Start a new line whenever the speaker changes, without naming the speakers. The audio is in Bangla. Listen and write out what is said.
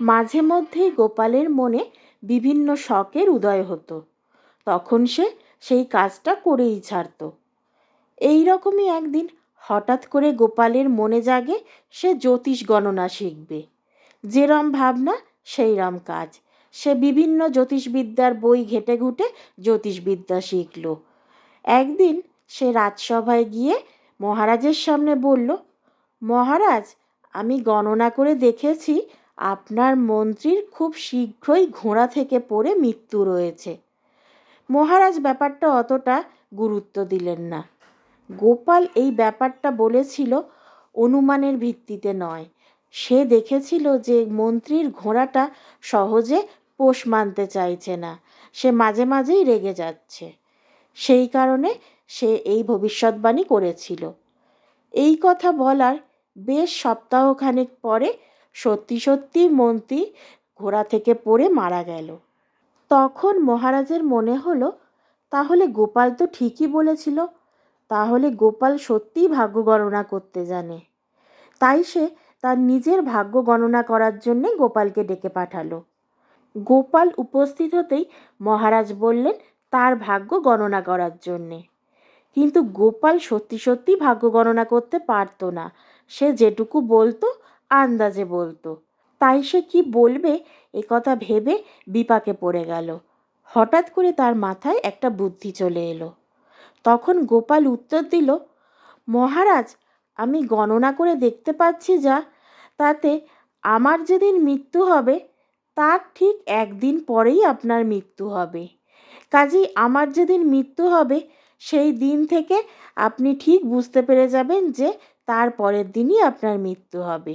মাঝে মধ্যেই গোপালের মনে বিভিন্ন শখের উদয় হতো। তখন সে সেই কাজটা করেই ছাড়ত। এই রকমই একদিন হঠাৎ করে গোপালের মনে জাগে সে জ্যোতিষ গণনা শিখবে। যেরম ভাবনা সেই রম কাজ। সে বিভিন্ন জ্যোতিষবিদ্যার বই ঘেটে ঘুটে জ্যোতিষবিদ্যা শিখল। একদিন সে রাজসভায় গিয়ে মহারাজের সামনে বলল, মহারাজ, আমি গণনা করে দেখেছি আপনার মন্ত্রীর খুব শীঘ্রই ঘোড়া থেকে পড়ে মৃত্যু রয়েছে। মহারাজ ব্যাপারটা অতটা গুরুত্ব দিলেন না। গোপাল এই ব্যাপারটা বলেছিল অনুমানের ভিত্তিতে নয়। সে দেখেছিল যে মন্ত্রীর ঘোড়াটা সহজে পোষ মানতে চাইছে না। সে মাঝে মাঝেই রেগে যাচ্ছে। সেই কারণে সে এই ভবিষ্যৎবাণী করেছিল। এই কথা বলার বেশ সপ্তাহখানেক পরে সত্যি সত্যি মন্ত্রী ঘোড়া থেকে পড়ে মারা গেল। তখন মহারাজের মনে হলো, তাহলে গোপাল তো ঠিকই বলেছিল, তাহলে গোপাল সত্যিই ভাগ্য গণনা করতে জানে। তাই সে তার নিজের ভাগ্য গণনা করার জন্যে গোপালকে ডেকে পাঠালো। গোপাল উপস্থিত হতেই মহারাজ বললেন, তার ভাগ্য গণনা করার জন্যে। কিন্তু গোপাল সত্যি সত্যি ভাগ্য গণনা করতে পারতো না। সে যেটুকু বলতো আন্দাজে বলতো। তাই সে কি বলবে এ কথা ভেবে বিপাকে পড়ে গেল। হঠাৎ করে তার মাথায় একটা বুদ্ধি চলে এলো। তখন গোপাল উত্তর দিল, মহারাজ, আমি গণনা করে দেখতে পাচ্ছি যা, তাতে আমার যেদিন মৃত্যু হবে, তার ঠিক একদিন পরেই আপনার মৃত্যু হবে। কাজেই আমার যেদিন মৃত্যু হবে, সেই দিন থেকে আপনি ঠিক বুঝতে পেরে যাবেন যে তার পরের দিনই আপনার মৃত্যু হবে।